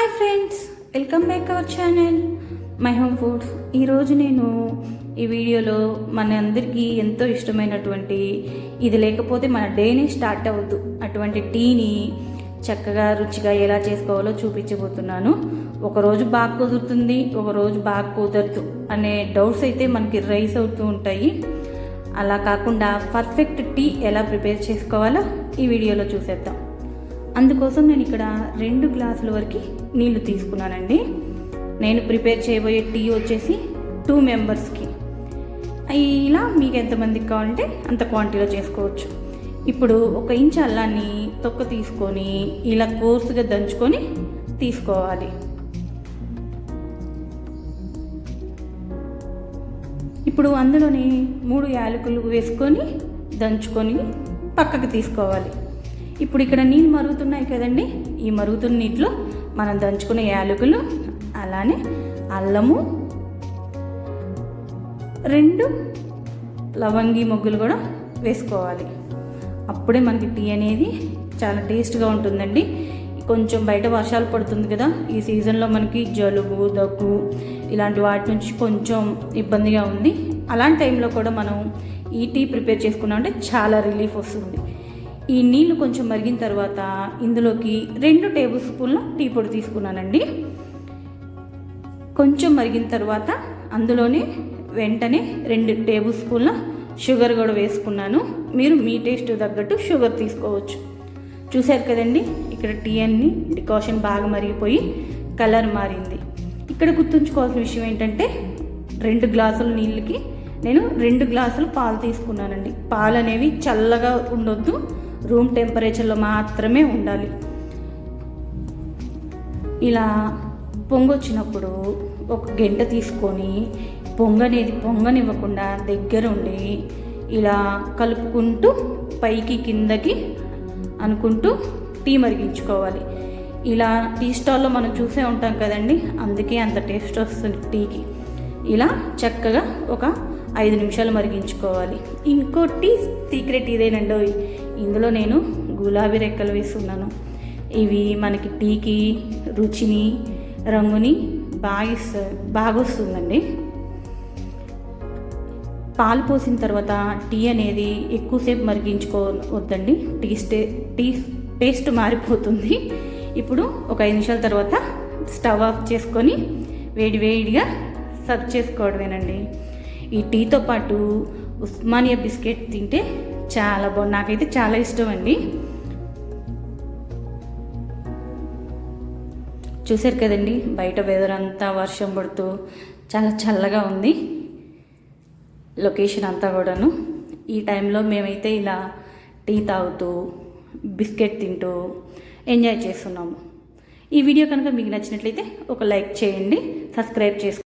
Hi friends welcome back our channel. My home food. ఈరోజు నేను ఈ వీడియోలో మన అందరికీ ఎంతో ఇష్టమైనటువంటి ఇది లేకపోతే మన డేనే స్టార్ట్ అవ్వద్దు. అటువంటి టీని చక్కగా రుచిగా ఎలా చేసుకోవాలో చూపించబోతున్నాను. ఒకరోజు బాగా కుదురుతుంది ఒకరోజు బాగా కుదరదు అనే డౌట్స్ అయితే మనకి రైస్ అవుతూ ఉంటాయి. అలా కాకుండా పర్ఫెక్ట్ టీ ఎలా ప్రిపేర్ చేసుకోవాలో ఈ వీడియోలో చూసేద్దాం. అందుకోసం నేను ఇక్కడ రెండు గ్లాసుల వరకు నీళ్ళు తీసుకున్నానండి. నేను ప్రిపేర్ చేయబోయే టీ వచ్చేసి టూ మెంబర్స్కి. ఇలా మీకు ఎంతమందికి కావాలంటే అంత క్వాంటిటీలో చేసుకోవచ్చు. ఇప్పుడు ఒక ఇంచ్ అల్లాన్ని తొక్క తీసుకొని ఇలా కోర్సుగా దంచుకొని తీసుకోవాలి. ఇప్పుడు అందులోని మూడు యాలకులు వేసుకొని దంచుకొని పక్కకు తీసుకోవాలి. ఇప్పుడు ఇక్కడ నీళ్ళు మరుగుతున్నాయి కదండి. ఈ మరుగుతున్న నీటిలో మనం దంచుకునే యాలకులు అలానే అల్లము రెండు లవంగి మొగ్గులు కూడా వేసుకోవాలి. అప్పుడే మనకి టీ అనేది చాలా టేస్ట్గా ఉంటుందండి. కొంచెం బయట వర్షాలు పడుతుంది కదా ఈ సీజన్లో మనకి జలుబు దగ్గు ఇలాంటి వాటి నుంచి కొంచెం ఇబ్బందిగా ఉంది. అలాంటి టైంలో కూడా మనం ఈ టీ ప్రిపేర్ చేసుకున్నామంటే చాలా రిలీఫ్ వస్తుంది. ఈ నీళ్ళు కొంచెం మరిగిన తర్వాత ఇందులోకి రెండు టేబుల్ స్పూన్ల టీ పొడి తీసుకున్నానండి. కొంచెం మరిగిన తర్వాత అందులోనే వెంటనే రెండు టేబుల్ స్పూన్ల షుగర్ కూడా వేసుకున్నాను. మీరు మీ టేస్ట్ తగ్గట్టు షుగర్ తీసుకోవచ్చు. చూశారు కదండి ఇక్కడ టీ అన్ని డికాషన్ బాగా మరిగిపోయి కలర్ మారింది. ఇక్కడ గుర్తుంచుకోవాల్సిన విషయం ఏంటంటే రెండు గ్లాసుల నీళ్ళకి నేను రెండు గ్లాసులు పాలు తీసుకున్నానండి. పాలు అనేవి చల్లగా ఉండొద్దు రూమ్ టెంపరేచర్లో మాత్రమే ఉండాలి. ఇలా పొంగొచ్చినప్పుడు ఒక గంట తీసుకొని పొంగనేది పొంగనివ్వకుండా దగ్గరుండి ఇలా కలుపుకుంటూ పైకి కిందకి అనుకుంటూ టీ మరిగించుకోవాలి. ఇలా టీ స్టాల్లో మనం చూసే ఉంటాం కదండి అందుకే అంత టేస్ట్ వస్తుంది టీకి. ఇలా చక్కగా ఒక ఐదు నిమిషాలు మరిగించుకోవాలి. ఇంకోటి సీక్రెట్ ఇదేనండి ఇందులో నేను గులాబీ రెక్కలు వేస్తున్నాను. ఇవి మనకి టీకి రుచిని రంగుని బాగా ఇస్తుంది బాగా వస్తుందండి. పాలు పోసిన తర్వాత టీ అనేది ఎక్కువసేపు మరిగించుకోవద్దండి. టీ స్టే టీ టేస్ట్ మారిపోతుంది. ఇప్పుడు ఒక ఐదు నిమిషాల తర్వాత స్టవ్ ఆఫ్ చేసుకొని వేడి వేడిగా సర్వ్ చేసుకోవడమేనండి. ఈ టీతో పాటు ఉస్మానియా బిస్కెట్ తింటే చాలా బాగుంది నాకైతే చాలా ఇష్టం అండి చూశారు కదండి బయట వెదర్ అంతా వర్షం పడుతూ చాలా చల్లగా ఉంది. లొకేషన్ అంతా కూడాను. ఈ టైంలో మేమైతే ఇలా టీ తాగుతూ బిస్కెట్ తింటూ ఎంజాయ్ చేస్తున్నాము. ఈ వీడియో కనుక మీకు నచ్చినట్లయితే ఒక లైక్ చేయండి సబ్స్క్రైబ్ చేసుకోండి.